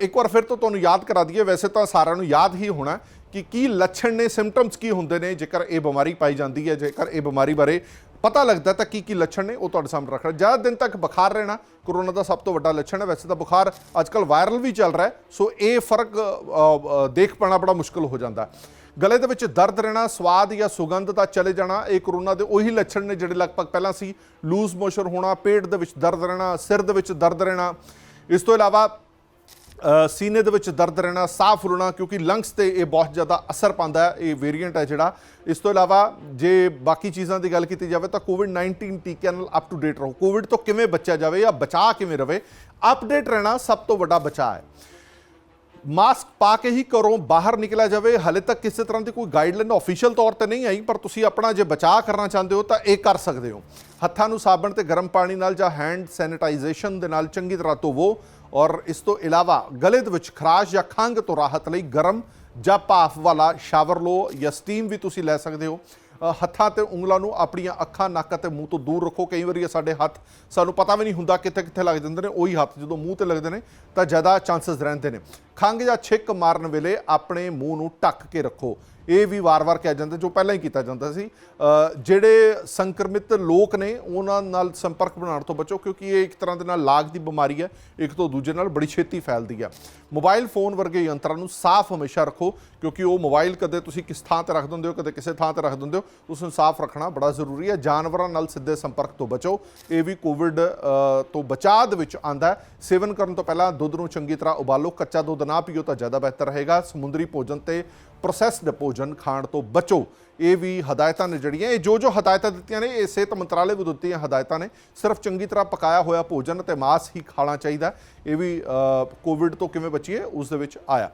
ਇੱਕ ਵਾਰ ਫਿਰ ਤੋਂ ਤੁਹਾਨੂੰ ਯਾਦ ਕਰਾ ਦਈਏ, ਵੈਸੇ ਤਾਂ ਸਾਰਿਆਂ ਨੂੰ ਯਾਦ ਹੀ ਹੋਣਾ ਕਿ ਕੀ ਲੱਛਣ ਨੇ ਸਿੰਪਟਮਸ ਕੀ ਹੁੰਦੇ ਨੇ, ਜੇਕਰ ਇਹ ਬਿਮਾਰੀ ਪਾਈ ਜਾਂਦੀ ਹੈ, ਜੇਕਰ ਇਹ ਬਿਮਾਰੀ ਬਾਰੇ ਪਤਾ ਲੱਗਦਾ ਤਾਂ ਕੀ ਕੀ ਲੱਛਣ ਨੇ, ਉਹ ਤੁਹਾਡੇ ਸਾਹਮਣੇ ਰੱਖਣਾ ਜ਼ਿਆਦਾ ਦਿਨ ਤੱਕ ਬੁਖਾਰ ਰਹਿਣਾ ਕਰੋਨਾ ਦਾ ਸਭ ਤੋਂ ਵੱਡਾ ਲੱਛਣ ਹੈ। ਵੈਸੇ ਤਾਂ ਬੁਖਾਰ ਅੱਜਕੱਲ ਵਾਇਰਲ ਵੀ ਚੱਲ ਰਿਹਾ ਸੋ ਇਹ ਫ਼ਰਕ ਦੇਖ ਪਾਣਾ ਬੜਾ ਮੁਸ਼ਕਲ ਹੋ ਜਾਂਦਾ ਗਲੇ ਦੇ ਵਿੱਚ ਦਰਦ ਰਹਿਣਾ, ਸਵਾਦ ਜਾਂ ਸੁਗੰਧ ਦਾ ਚਲੇ ਜਾਣਾ, ਇਹ ਕਰੋਨਾ ਦੇ ਉਹੀ ਲੱਛਣ ਨੇ ਜਿਹੜੇ ਲਗਭਗ ਪਹਿਲਾਂ ਸੀ। ਲੂਜ਼ ਮੋਸ਼ਨ ਹੋਣਾ, ਪੇਟ ਦੇ ਵਿੱਚ ਦਰਦ ਰਹਿਣਾ, ਸਿਰ ਦੇ ਵਿੱਚ ਦਰਦ ਰਹਿਣਾ। ਇਸ ਤੋਂ ਇਲਾਵਾ ਸੀਨੇ ਦੇ ਵਿੱਚ ਦਰਦ ਰਹਿਣਾ ਸਾਹ ਫੁੱਲਣਾ ਕਿਉਂਕਿ ਲੰਗਸ ਤੇ ਇਹ ਬਹੁਤ ਜ਼ਿਆਦਾ ਅਸਰ ਪਾਉਂਦਾ ਹੈ, ਇਹ ਵੇਰੀਐਂਟ ਹੈ ਜਿਹੜਾ। ਇਸ ਤੋਂ ਇਲਾਵਾ ਜੇ ਬਾਕੀ ਚੀਜ਼ਾਂ ਦੀ ਗੱਲ ਕੀਤੀ ਜਾਵੇ ਤਾਂ ਕੋਵਿਡ 19 ਟੀਕਿਆਂ ਨਾਲ ਅਪ ਟੂ ਡੇਟ ਰਹੋ। ਕੋਵਿਡ ਤੋਂ ਕਿਵੇਂ ਬਚਿਆ ਜਾਵੇ ਜਾਂ ਬਚਾ ਕਿਵੇਂ ਰਵੇ ਅਪਡੇਟ ਰਹਿਣਾ ਸਭ ਤੋਂ ਵੱਡਾ ਬਚਾਅ ਹੈ। ਮਾਸਕ ਪਾ ਕੇ ਹੀ ਘਰੋਂ ਬਾਹਰ ਨਿਕਲਿਆ ਜਾਵੇ, ਹਲੇ ਤੱਕ ਕਿਸੇ ਤਰ੍ਹਾਂ ਦੀ ਕੋਈ ਗਾਈਡਲਾਈਨ ਆਫੀਸ਼ੀਅਲ ਤੌਰ ਤੇ ਨਹੀਂ ਆਈ, ਪਰ ਤੁਸੀਂ ਆਪਣਾ ਜੇ ਬਚਾਅ ਕਰਨਾ ਚਾਹੁੰਦੇ ਹੋ ਤਾਂ ਇਹ ਕਰ ਸਕਦੇ ਹੋ। ਹੱਥਾਂ ਨੂੰ ਸਾਬਣ ਤੇ ਗਰਮ ਪਾਣੀ ਨਾਲ ਜਾਂ ਹੈਂਡ ਸੈਨੀਟਾਈਜੇਸ਼ਨ ਦੇ ਨਾਲ ਚੰਗੀ ਤਰ੍ਹਾਂ ਧੋਵੋ ਔਰ ਇਸ ਤੋਂ ਇਲਾਵਾ ਗਲੇ ਦੇ ਵਿੱਚ ਖਰਾਸ਼ ਜਾਂ ਖੰਘ ਤੋਂ ਰਾਹਤ ਲਈ ਗਰਮ ਜਾਂ ਭਾਫ ਵਾਲਾ ਸ਼ਾਵਰ ਲਓ ਜਾਂ ਸਟੀਮ ਵੀ ਤੁਸੀਂ ਲੈ ਸਕਦੇ ਹੋ। ਹੱਥਾਂ ਤੇ ਉਂਗਲਾਂ ਨੂੰ ਆਪਣੀਆਂ ਅੱਖਾਂ, ਨੱਕ ਅਤੇ ਮੂੰਹ ਤੋਂ ਦੂਰ ਰੱਖੋ। ਕਈ ਵਾਰੀ ਸਾਡੇ ਹੱਥ ਸਾਨੂੰ ਪਤਾ ਵੀ ਨਹੀਂ ਹੁੰਦਾ ਕਿੱਥੇ ਕਿੱਥੇ ਲੱਗ ਜਾਂਦੇ ਨੇ, ਉਹੀ ਹੱਥ ਜਦੋਂ ਮੂੰਹ ਤੇ ਲੱਗਦੇ ਨੇ ਤਾਂ ਜ਼ਿਆਦਾ ਚਾਂਸਸ ਰਹਿੰਦੇ ਨੇ। ਖੰਘ ਜਾਂ ਛਿੱਕ ਮਾਰਨ ਵੇਲੇ ਆਪਣੇ ਮੂੰਹ ਨੂੰ ਢੱਕ ਕੇ ਰੱਖੋ। ਇਹ ਵੀ ਵਾਰ-ਵਾਰ ਕਿਹਾ ਜਾਂਦਾ, ਜੋ ਪਹਿਲਾਂ ਹੀ ਕੀਤਾ ਜਾਂਦਾ ਸੀ। ਜਿਹੜੇ ਸੰਕਰਮਿਤ ਲੋਕ ਨੇ, ਉਹਨਾਂ ਨਾਲ ਸੰਪਰਕ ਬਣਾਉਣ ਤੋਂ ਬਚੋ, ਕਿਉਂਕਿ ਇਹ ਇੱਕ ਤਰ੍ਹਾਂ ਦੇ ਨਾਲ ਲਾਗ ਦੀ ਬਿਮਾਰੀ ਹੈ, ਇੱਕ ਤੋਂ ਦੂਜੇ ਨਾਲ ਬੜੀ ਛੇਤੀ ਫੈਲਦੀ ਹੈ। ਮੋਬਾਈਲ ਫੋਨ ਵਰਗੇ ਯੰਤਰਾਂ ਨੂੰ ਸਾਫ਼ ਹਮੇਸ਼ਾ ਰੱਖੋ, ਕਿਉਂਕਿ ਉਹ ਮੋਬਾਈਲ ਕਦੇ ਤੁਸੀਂ ਕਿਸ ਥਾਂ ਤੇ ਰੱਖ ਦਿੰਦੇ ਹੋ, ਕਦੇ ਕਿਸੇ ਥਾਂ ਤੇ ਰੱਖ ਦਿੰਦੇ ਹੋ, ਉਸ ਨੂੰ ਸਾਫ਼ ਰੱਖਣਾ ਬੜਾ ਜ਼ਰੂਰੀ ਹੈ। ਜਾਨਵਰਾਂ ਨਾਲ ਸਿੱਧੇ ਸੰਪਰਕ ਤੋਂ ਬਚੋ। ਇਹ ਵੀ ਕੋਵਿਡ ਤੋਂ ਬਚਾਅ ਦੇ ਵਿੱਚ ਆਂਦਾ ਸੇਵਨ ਕਰਨ ਤੋਂ ਪਹਿਲਾਂ ਦੁੱਧ ਨੂੰ ਚੰਗੀ ਤਰ੍ਹਾਂ ਉਬਾਲੋ, ਕੱਚਾ ਦੁੱਧ ਨਾ ਪੀਓ ਤਾਂ ਜ਼ਿਆਦਾ ਬਿਹਤਰ ਰਹੇਗਾ। ਸਮੁੰਦਰੀ ਭੋਜਨ ਤੇ ਪ੍ਰੋਸੈਸਡ ਭੋਜਨ ਖਾਣ ਤੋਂ ਬਚੋ। ਇਹ ਵੀ ਹਦਾਇਤਾਂ ਨੇ ਜਿਹੜੀਆਂ, ਇਹ ਜੋ ਜੋ ਹਦਾਇਤਾਂ ਦਿੱਤੀਆਂ ਨੇ, ਇਹ ਸਿਹਤ ਮੰਤਰਾਲੇ ਵੱਲੋਂ ਦਿੱਤੀਆਂ ਹਦਾਇਤਾਂ ਨੇ, ਸਿਰਫ ਚੰਗੀ ਤਰ੍ਹਾਂ ਪਕਾਇਆ ਹੋਇਆ ਭੋਜਨ ਤੇ ਮਾਸ ਹੀ ਖਾਣਾ ਚਾਹੀਦਾ। ਇਹ ਵੀ ਕੋਵਿਡ ਤੋਂ ਕਿਵੇਂ ਬਚੀਏ, ਉਸ ਦੇ ਵਿੱਚ ਆਇਆ।